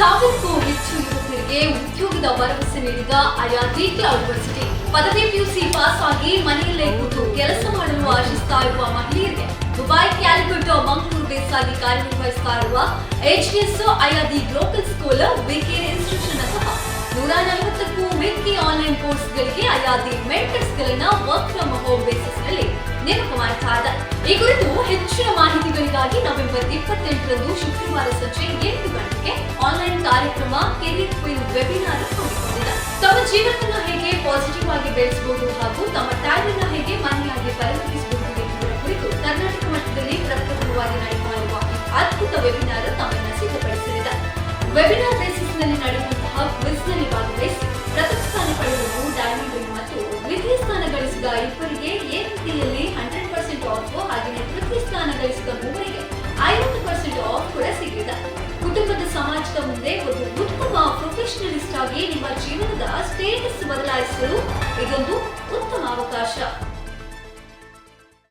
ಸಾವಿರಕ್ಕೂ ಹೆಚ್ಚು ಯುವಕರಿಗೆ ಉದ್ಯೋಗದ ಭರವಸೆ ನೀಡಿದ ಅಯಾದ್ರಿ ಯೂನಿವರ್ಸಿಟಿ. ಪದವಿ ಪಿಯುಸಿ ಪಾಸ್ ಆಗಿ ಮನೆಯಲ್ಲೇ ಕೂತು ಕೆಲಸ ಮಾಡಲು ಆಶಿಸ್ತಾ ಇರುವ ಮಹಿಳೆಯರಿಗೆ ದುಬೈ, ಕ್ಯಾಲ್ಕುಟ್, ಮಂಗಳೂರು ಬೇಸಾಗಿ ಕಾರ್ಯನಿರ್ವಹಿಸ್ತಾ ಇರುವ ಎಚ್ಡಿಎಸ್ ಅಯಾದಿ ಗ್ಲೋಬಲ್ ಸ್ಕೂಲ್ ವಿಕೆ ಇನ್ಸ್ಟಿಟ್ಯೂಷನ್ ಸಹ ನೂರ ನಲವತ್ತಕ್ಕೂ ಮಿಕ್ಕಿ ಆನ್ಲೈನ್ ಕೋರ್ಸ್ಗಳಿಗೆ ಅಯಾದಿ ಮೆಂಟರ್ಸ್ ಗಳನ್ನ ವರ್ಕ್ ಫ್ರಮ್ ಹೋಮ್ ಬೇಸಿಸ್ನಲ್ಲಿ ನೇಮಕ ಮಾಡ್ತಾ ಇದೆ ಈ ಕುರಿತು ಹೆಚ್ಚಿನ ಮಾಹಿತಿಗಳಿಗಾಗಿ ನವೆಂಬರ್ ಇಪ್ಪತ್ತೆಂಟರಂದು ಶುಕ್ರವಾರ ಸಂಜೆ ಎಂಟು ಕಾರ್ಯಕ್ರಮ ಕ್ವೀನ್ ವೆಬಿನಾರ್ ಹಮ್ಮಿಕೊಂಡಿದೆ ತಮ್ಮ ಜೀವನವನ್ನು ಹೇಗೆ ಪಾಸಿಟಿವ್ ಆಗಿ ಬೆಳೆಸಬಹುದು ಹಾಗೂ ತಮ್ಮ ಟ್ಯಾಲೆಂಟ್ ಹೇಗೆ ಮನೆಯಾಗಿ ಪರಿವರ್ತಿಸಬಹುದು ಎಂಬುದರ ಕುರಿತು ಕರ್ನಾಟಕ ಮಟ್ಟದಲ್ಲಿ ಪ್ರಪ್ರಥಮವಾಗಿ ನಡೆಯುವ ಅದ್ಭುತ ವೆಬಿನಾರ್ ತಮ್ಮನ್ನ ಸಿದ್ಧಪಡಿಸಲಿದೆ. ವೆಬಿನಾರ್ ಬೇಸಿಸ್ನಲ್ಲಿ ನಡೆಯುವಂತಹ ಕ್ವಿಸ್ನಲ್ಲಿ ಭಾಗವಹಿಸಿ ಪ್ರಥಮ ಸ್ಥಾನ ಪಡೆದವರು ಡೈಮಂಡ್ ಮತ್ತು ದ್ವಿತೀಯ ಸ್ಥಾನ ಗಳಿಸಿದ ಇಬ್ಬರಿಗೆ ಎ ರೀತಿಯಲ್ಲಿ ಹಂಡ್ರೆಡ್ ಪರ್ಸೆಂಟ್ ಆಫ್ ಹಾಗೆಯೇ ತೃತೀಯ ಸ್ಥಾನ ಗಳಿಸಿದ ಮೂವರಿಗೆ ಐವತ್ತು ಪರ್ಸೆಂಟ್ ಆಫ್ ಕೂಡ ಸಿಗಲಿದೆ. ಕುಟುಂಬದ ಸಮಾಜದ ಮುಂದೆ ಒಂದು ನಿಮ್ಮ ಜೀವನದ ಸ್ಟೇಟಸ್ ಬದಲಾಯಿಸಲು ಇದೊಂದು ಉತ್ತಮ ಅವಕಾಶ.